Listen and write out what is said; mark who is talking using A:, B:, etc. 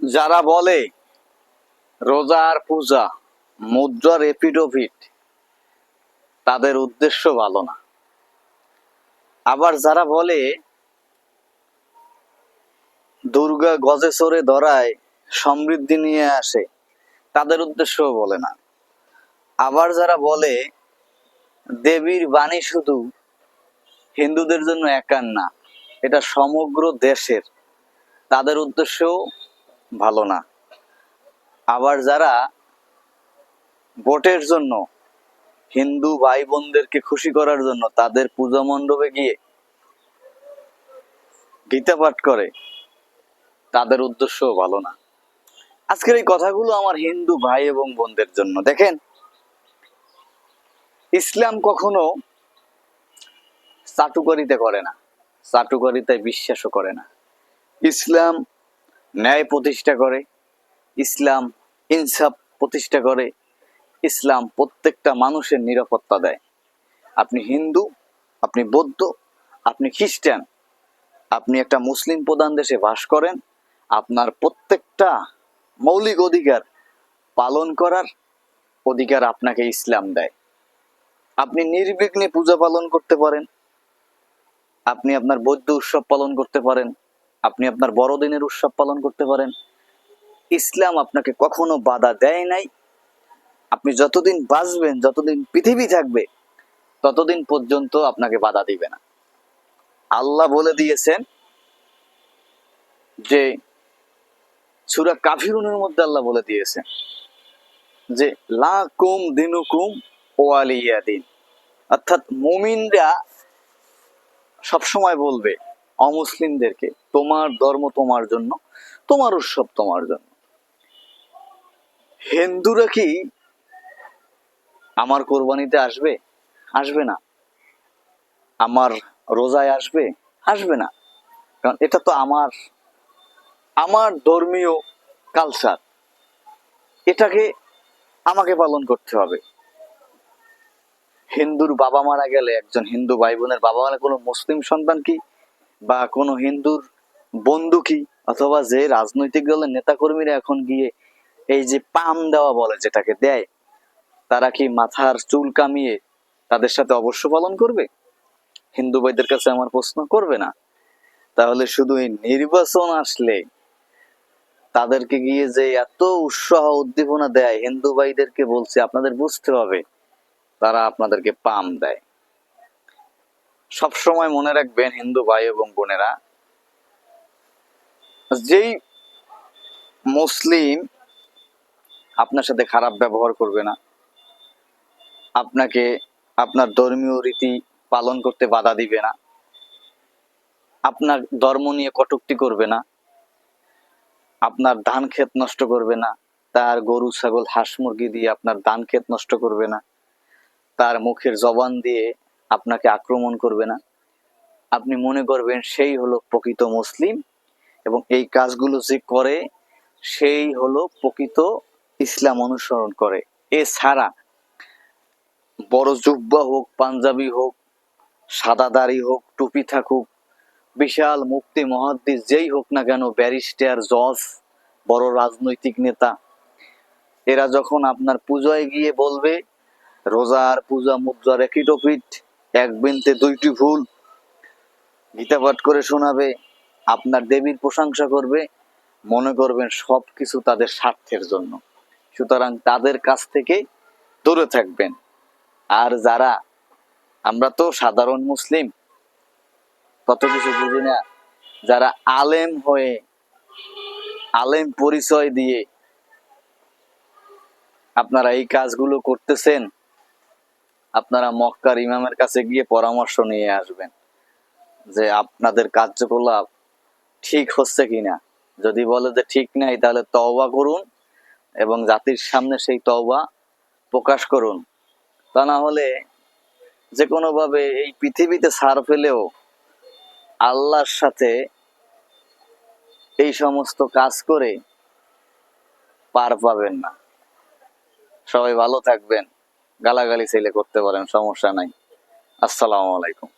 A: যারা বলে রোজার পূজা মুদ্রার এপিডোভিট তাদের উদ্দেশ্য ভালো না। আবার যারা বলে দুর্গা গজে চড়ে ধরায় সমৃদ্ধি নিয়ে আসে, তাদের উদ্দেশ্য বলে না। আবার যারা বলে দেবীর বাণী শুধু হিন্দুদের জন্য একার না, এটা সমগ্র দেশের, তাদের উদ্দেশ্যও ভালো না। আবার যারা ভোটের জন্য হিন্দু ভাই বোনদেরকে খুশি করার জন্য তাদের পূজা মণ্ডপে গিয়ে গীতা পাঠ করে, তাদের উদ্দেশ্যও ভালো না। আজকের এই কথাগুলো আমার হিন্দু ভাই এবং বোনদের জন্য। দেখেন, ইসলাম কখনো চাটুকারিতে করে না, চাটুকারিতায় বিশ্বাসও করে না। ইসলাম ন্যায় প্রতিষ্ঠা করে, ইসলাম ইনসাফ প্রতিষ্ঠা করে, ইসলাম প্রত্যেকটা মানুষের নিরাপত্তা দেয়। আপনি হিন্দু, আপনি বৌদ্ধ, আপনি খ্রিস্টান, আপনি একটা মুসলিম প্রধান দেশে বাস করেন, আপনার প্রত্যেকটা মৌলিক অধিকার পালন করার অধিকার আপনাকে ইসলাম দেয়। আপনি নির্বিঘ্নে পূজা পালন করতে পারেন, আপনি আপনার বৌদ্ধ উৎসব পালন করতে পারেন আপনি আপনার বড়দিনের উৎসব পালন করতে পারেন। ইসলাম আপনাকে কখনো বাধা দেয় নাই। আপনি যতদিন বাঁচবেন, যতদিন পৃথিবী থাকবে, ততদিন পর্যন্ত আপনাকে বাধা দিবে না। আল্লাহ বলে দিয়েছেন যে, সুরা কাফিরুনের মধ্যে আল্লাহ বলে দিয়েছেন যে লা কুম দিনুকুম ওয়ালিয়া দিন। অর্থাৎ মুমিনরা সবসময় বলবে অমুসলিমদেরকে, তোমার ধর্ম তোমার জন্য, তোমার উৎসব তোমার জন্য। হিন্দুরা কি আমার কোরবানিতে আসবে? আসবে না। আমার রোজায় আসবে? আসবে না। কারণ এটা তো আমার আমার ধর্মীয় কালচার এটাকে আমাকে পালন করতে হবে। হিন্দুর বাবা মারা গেলে, একজন হিন্দু ভাই বোনের বাবা মারা কোনো মুসলিম সন্তান কি বা কোনো হিন্দুর বন্ধু কি? অথবা যে রাজনৈতিক দলের নেতাকর্মীরা এখন গিয়ে এই যে পাম দেওয়া বলে যেটাকে দেয়, তারা কি মাথার চুল কামিয়ে তাদের সাথে অবশ্য পালন করবে? হিন্দু ভাইদের কাছে আমার প্রশ্ন, করবে না। তাহলে শুধু এই নির্বাচন আসলে তাদেরকে গিয়ে যে এত উৎসাহ, উদ্দীপনা দেয়, হিন্দু ভাইদেরকে বলছে, আপনাদের বুঝতে হবে, তারা আপনাদেরকে পাম দেয়। সব সময় মনে রাখবেন হিন্দু ভাই এবং বোনেরা, যেই মুসলিম আপনার সাথে খারাপ ব্যবহার করবে না, আপনাকে আপনার ধর্মীয় রীতি পালন করতে বাধা দিবে না, আপনার ধর্ম নিয়ে কটুক্তি করবে না, আপনার ধান ক্ষেত নষ্ট করবে না, তার গরু, ছাগল, হাঁস মুরগি দিয়ে আপনার ধান ক্ষেত নষ্ট করবে না, তার মুখের জবান দিয়ে আপনাকে আক্রমণ করবে না। আপনি মনে করবেন সেই হলো প্রকৃত মুসলিম এবং এই কাজগুলো যে করে, সেই হলো প্রকৃত ইসলাম অনুসরণ করে। এছাড়া বড় জুব্বা হোক, পাঞ্জাবি হোক, সাদা দাড়ি হোক, টুপি থাকুক, বিশাল মুক্তি মহাদ্দিস, যেই হোক না কেন, ব্যারিস্টার, জজ, বড় রাজনৈতিক নেতা, এরা যখন আপনার পূজায় গিয়ে বলবে, রোজার পূজা, মুদ্রার একই টপিট এক বিনতে দুইটি ভুল গীতা পাঠ করে শোনাবে, আপনার দেবীর প্রশংসা করবে, মনে করবেন সব কিছু তাদের স্বার্থের জন্য। সুতরাং তাদের কাছ থেকে দূরে থাকবেন। আর যারা, আমরা তো সাধারণ মুসলিম, কত কিছু বুঝি না, যারা আলেম হয়ে, আলেম পরিচয় দিয়ে আপনারা এই কাজগুলো করতেছেন আপনারা মক্কার ইমামের কাছে গিয়ে পরামর্শ নিয়ে আসবেন যে আপনাদের কার্যকলাপ ঠিক হচ্ছে কিনা। যদি বলে যে ঠিক নাই, তাহলে তওবা করুন এবং জাতির সামনে সেই তওবা প্রকাশ করুন। তা না হলে যে কোনোভাবে এই পৃথিবীতে সার ফেলেও আল্লাহর সাথে এই সমস্ত কাজ করে পার পাবেন না। সবাই ভালো থাকবেন। গালাগালি চাইলে করতে পারেন সমস্যা নাই। আসসালামু আলাইকুম।